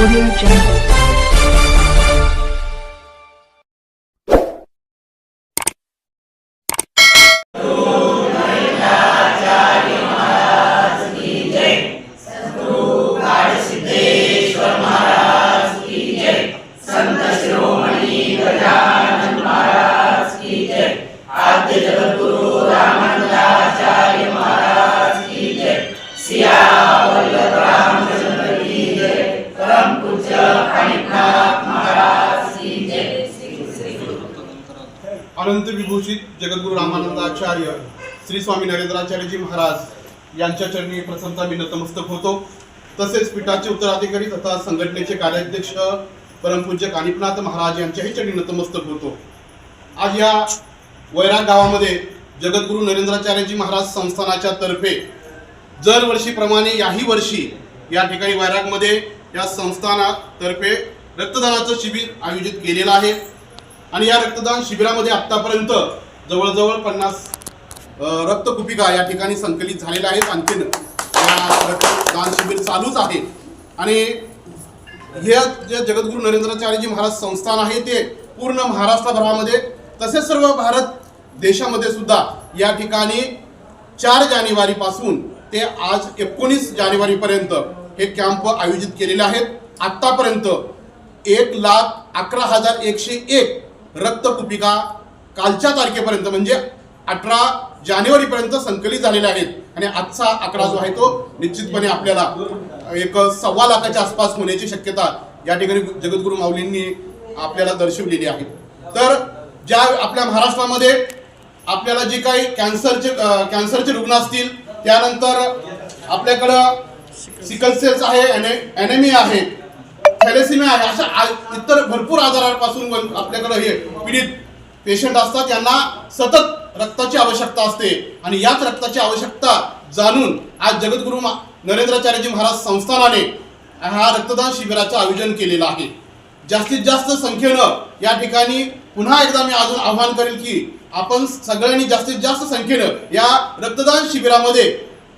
Audio Jungle. अनंत विभूषित जगद्गुरु रामानंदाचार्य श्री स्वामी नरेंद्राचार्यजी महाराज यांच्या चरणी प्रथमता मी नतमस्तक होतो. तसेच पीठाचे उत्तराधिकारी तथा संघटनेचे कार्याध्यक्ष परमपूज्य कानिपनाथ महाराज यांच्याही चरणी नतमस्तक होतो. आज या वैराग गावामध्ये जगद्गुरु नरेंद्राचार्यजी महाराज संस्थानाच्या तर्फे दरवर्षीप्रमाणे याही वर्षी या ठिकाणी वैरागमध्ये या संस्थानातर्फे रक्तदानाचं शिबिर आयोजित केलेलं आहे. आणि या रक्तदान शिबिरामध्ये आतापर्यंत जवळजवळ पन्नास रक्तकुपिका या ठिकाणी संकलित झालेल्या आहेत. आणखीन रक्तदान शिबिर चालूच आहे. आणि हे जे जगद्गुरू नरेंद्राचार्यजी महाराज संस्थान आहे ते पूर्ण महाराष्ट्रभरामध्ये तसेच सर्व भारत देशामध्ये सुद्धा या ठिकाणी चार जानेवारीपासून ते आज एकोणीस जानेवारीपर्यंत हे कॅम्प आयोजित केलेले आहेत. आत्तापर्यंत एक लाख अकरा हजार एकशे एक रक्तकुपिका कालच्या तारखेपर्यंत म्हणजे अठरा जानेवारीपर्यंत संकलित झालेल्या आहेत. आणि आजचा आकडा जो आहे तो निश्चितपणे आपल्याला एक सव्वा लाखाच्या आसपास होण्याची शक्यता या ठिकाणी जगद्गुरु माऊलींनी आपल्याला दर्शवलेली आहे. तर ज्या आपल्या महाराष्ट्रामध्ये आपल्याला जे काही कॅन्सरचे कॅन्सरचे रुग्ण असतील त्यानंतर आपल्याकडं सिकल सेल्स आहे एनेमिया आहे थॅलेसिमिया आहे. अशा इतर भरपूर आजारांपासून आपल्याकडे हे पीडित पेशंट असतात. यांना सतत रक्ताची आवश्यकता असते. आणि याच रक्ताची आवश्यकता जाणून आज जगद्गुरु नरेंद्राचार्यजी महाराज संस्थानाने हा रक्तदान शिबिराचं आयोजन केलेलं आहे. जास्तीत जास्त संख्येनं या ठिकाणी पुन्हा एकदा मी अजून आव्हान करेल की आपण सगळ्यांनी जास्तीत जास्त संख्येनं या रक्तदान शिबिरामध्ये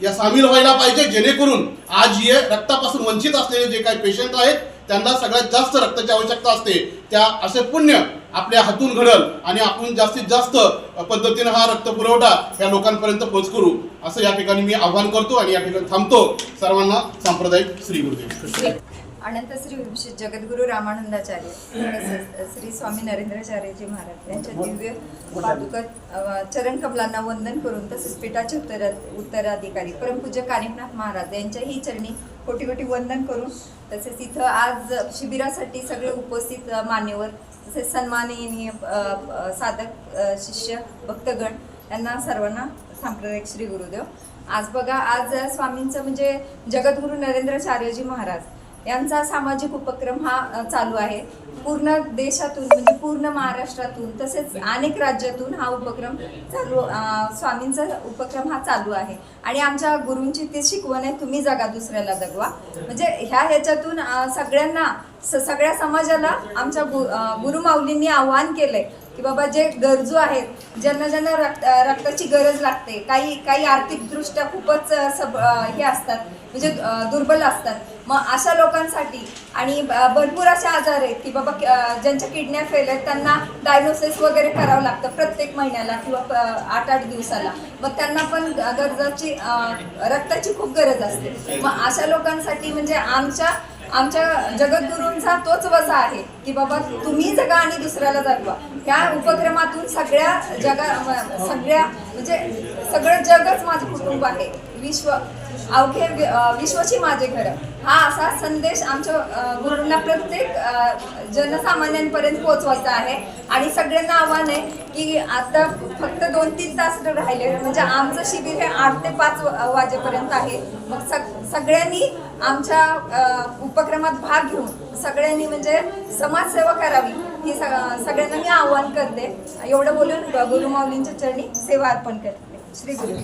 या सामील व्हायला पाहिजे जेणेकरून आज हे रक्तापासून वंचित असलेले जे काही पेशंट आहेत त्यांना सगळ्यात जास्त रक्ताची आवश्यकता असते त्या असे पुण्य आपल्या हातून घडल आणि आपण जास्तीत जास्त पद्धतीनं हा रक्त पुरवठा या लोकांपर्यंत पोच करू असं या ठिकाणी मी आव्हान करतो आणि या ठिकाणी थांबतो. सर्वांना सांप्रदायिक श्री गुरुदेव. अनंत श्री विभूषित जगद्गुरु रामानंदाचार्य श्री स्वामी नरेंद्राचार्यजी महाराज यांच्या दिव्य पादुका चरण कमलांना वंदन करून तसेच पीठाचे उत्तर उत्तराधिकारी परमपूज्य कानिपनाथ महाराज यांच्याही चरणी कोटी कोटी वंदन करून तसेच इथं आज शिबिरासाठी सगळे उपस्थित मान्यवर तसेच सन्माननीय साधक शिष्य भक्तगण यांना सर्वांना सांप्रदायिक श्री गुरुदेव. आज बघा आज स्वामींचं म्हणजे जगद्गुरु नरेंद्राचार्यजी महाराज यांचा सामाजिक उपक्रम हा चालू आहे. पूर्ण देशातून म्हणजे पूर्ण महाराष्ट्रातून तसेच अनेक राज्यातून हा उपक्रम चालू स्वामींचा उपक्रम हा चालू आहे. आणि आमच्या गुरूंची ती शिकवण आहे तुम्ही जगा दुसऱ्याला जगवा म्हणजे ह्या ह्याच्यातून सगळ्यांना स- सगळ्या समाजाला आमच्या गु गुरुमाऊलींनी आव्हान केलंय की बाबा जे गरजू आहेत ज्यांना ज्यांना रक्त रक्ताची गरज लागते काही काही आर्थिकदृष्ट्या खूपच सब हे असतात म्हणजे दुर्बल असतात मग अशा लोकांसाठी आणि भरपूर असे आजार आहेत की बाबा ज्यांच्या किडन्या फेल आहेत त्यांना डायग्नोसिस वगैरे करावं लागतं प्रत्येक महिन्याला किंवा आठ आठ दिवसाला. मग त्यांना पण गरजाची रक्ताची खूप गरज असते. मग अशा लोकांसाठी म्हणजे आमच्या आमच्या जगद्गुरूंचा तोच वसा आहे की बाबा तुम्ही जगा आणि दुसऱ्याला जगवा. त्या उपक्रमातून सगळ्या जगा सगळ्या म्हणजे सगळं जगच माझं कुटुंब आहे. विश्व अवघे विश्वची माझे घर. हा असा संदेश आमच्या गुरुंना गुरूंना प्रत्येक जनसामान्यांपर्यंत पोहोचवायचा आहे. आणि सगळ्यांना आव्हान आहे की आता फक्त दोन तीन तास राहिले. म्हणजे आमचं शिबिर हे आठ ते पाच वाजेपर्यंत आहे. मग सग सगळ्यांनी आमच्या उपक्रमात भाग घेऊन सगळ्यांनी म्हणजे समाजसेवा करावी ही सग- सगळ्यांना मी आव्हान करते. एवढं बोलून गुरुमाऊलींच्या चरणी सेवा अर्पण करते. श्री गुरु